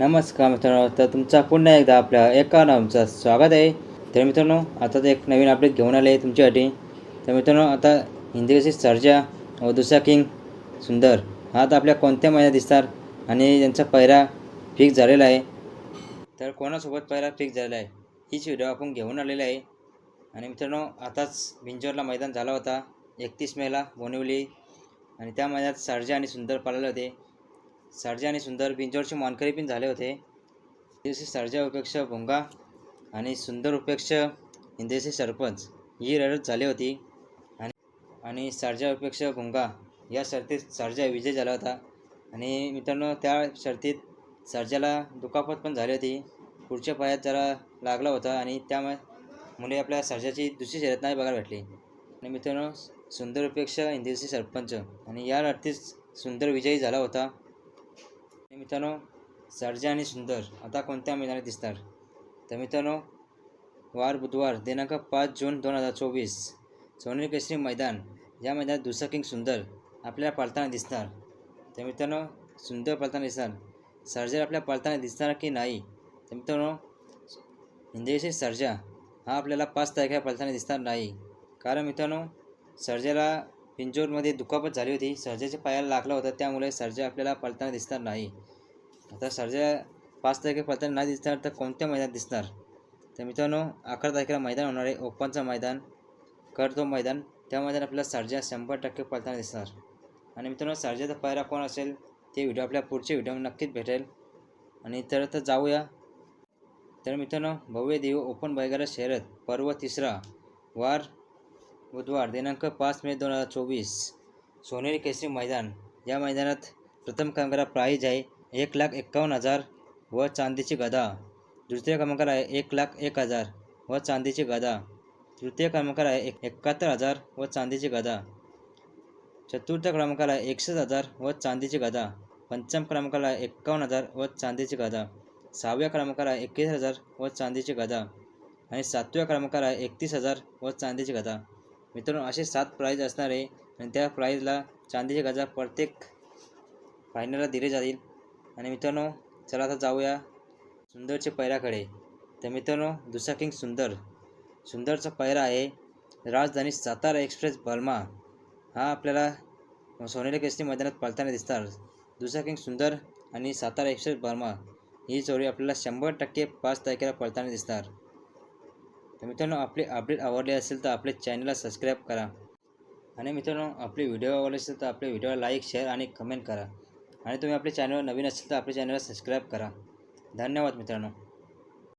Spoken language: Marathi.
नमस्कार मित्रांनो तर तुमचा पुन्हा एकदा आपल्या एका नामचं स्वागत आहे. तर मित्रांनो आता एक नवीन अपडेट घेऊन आले आहे तुमच्यासाठी. तर मित्रांनो आता हिंदीची सर्जा व दुसरा किंग सुंदर हा आता आपल्या कोणत्या महिन्यात दिसतात आणि त्यांचा पैरा फिक्स झालेला आहे. तर कोणासोबत पैरा फिक्स झालेला आहे? हीच व्हिडिओ आपण घेऊन आलेला आहे. आणि मित्रांनो आताच बिंजोरला मैदान झाला होता. एकतीस मेला बोनिवली. आणि त्या मैदानात सर्जा आणि सुंदर पाळले होते. सर्जा आणि सुंदर बिंजोरचे मानकरी पण झाले होते. दिवशी सर्जा उपेक्ष भोंगा आणि सुंदर उपेक्ष हिंदेशी सरपंच ही लढत झाली होती. आणि आणि सर्जा उपेक्ष भोंगा या शर्तीत सर्जा विजय झाला होता. आणि मित्रांनो त्या शर्तीत सर्जाला दुखापत पण झाली होती. पुढच्या पायात जरा लागला होता आणि त्यामुळे मुले आपल्या सर्जाची दुसरी शर्यत नाही बघायला भेटली. आणि मित्रांनो सुंदर उपेक्ष हिंदेशी सरपंच आणि या लढतीत सुंदर विजयी झाला होता. मित्रांनो सर्जा आणि सुंदर आता कोणत्या मैदानात दिसतात तर मित्रांनो वार बुधवार दिनांक पाच जून दोन हजार चोवीस सोनेरी केसरी मैदान या मैदानात दुसरा किंग सुंदर आपल्याला पळताना दिसणार. तर मित्रांनो सुंदर पळताना दिसणार. सर्जा आपल्या पळताना दिसणार की नाही? तर मित्रांनो हिंदेशी सर्जा हा आपल्याला पाच तारखेला पळताना दिसणार नाही. कारण मित्रांनो सर्जाला पिंजोरमध्ये दुखापत झाली होती. सर्जाच्या पायाला लागला होता. त्यामुळे सर्जा आपल्याला पळताना दिसणार नाही. आता सर्जा पाच तारखेला पळताना नाही दिसणार तर कोणत्या मैदानात दिसणार? तर मित्रांनो अकरा तारखेला मैदान होणार आहे. ओपनचं मैदान करतो मैदान. त्या मैदान आपल्याला सर्जा शंभर टक्के पळताना दिसणार. आणि मित्रांनो सर्जाचा पायरा कोण असेल ते व्हिडिओ आपल्या पुढच्या व्हिडिओमध्ये नक्कीच भेटेल. आणि तर तर जाऊया. तर मित्रांनो भव्य देव ओपन बैगारा शहरात पर्व तिसरा वार बुधवार दिनांक पाच मे दोन हजार चोवीस सोनेरी केसरी मैदान. या मैदानात प्रथम क्रमांकाला प्राईज आहे एक लाख एक्कावन्न हजार व चांदीची गदा. दुसऱ्या क्रमांकाला आहे एक लाख एक हजार व चांदीची गदा. तृतीय क्रमांकाला आहे एक एकाहत्तर हजार व चांदीची गदा. चतुर्थ क्रमांकाला आहे एकसष्ट हजार व चांदीची गदा. पंचम क्रमांकाला आहे एक्कावन्न हजार व चांदीची गदा. सहाव्या क्रमांकाला आहे एकवीस हजार व चांदीची गदा. आणि सातव्या क्रमांकाला आहे एकतीस हजार व चांदीची गदा. मित्रांनो असे सात प्राईज असणार आहे. आणि त्या प्राईजला चांदीची गजा प्रत्येक फायनलला दिले जातील. आणि मित्रांनो चला आता जाऊया सुंदरच्या पैराकडे. तर मित्रांनो दुसरा किंग सुंदर. सुंदरचा पैरा आहे राजधानी सातारा एक्सप्रेस बर्मा. हा आपल्याला सोनेरी केसरी मैदानात पळताना दिसतात दुसरा किंग सुंदर आणि सातारा एक्सप्रेस बर्मा. ही जोडी आपल्याला शंभर टक्के पाच तारखेला पळताना दिसणार. तर मित्रांनो आपले अपडेट आवडले असेल तर आपले चॅनलला सबस्क्राईब करा. आणि मित्रांनो आपले व्हिडिओ आवडले असेल तर आपल्या व्हिडिओला लाईक शेअर आणि कमेंट करा. आणि तुम्ही आपल्या चॅनलवर नवीन असेल तर आपल्या चॅनलला सबस्क्राईब करा. धन्यवाद मित्रांनो.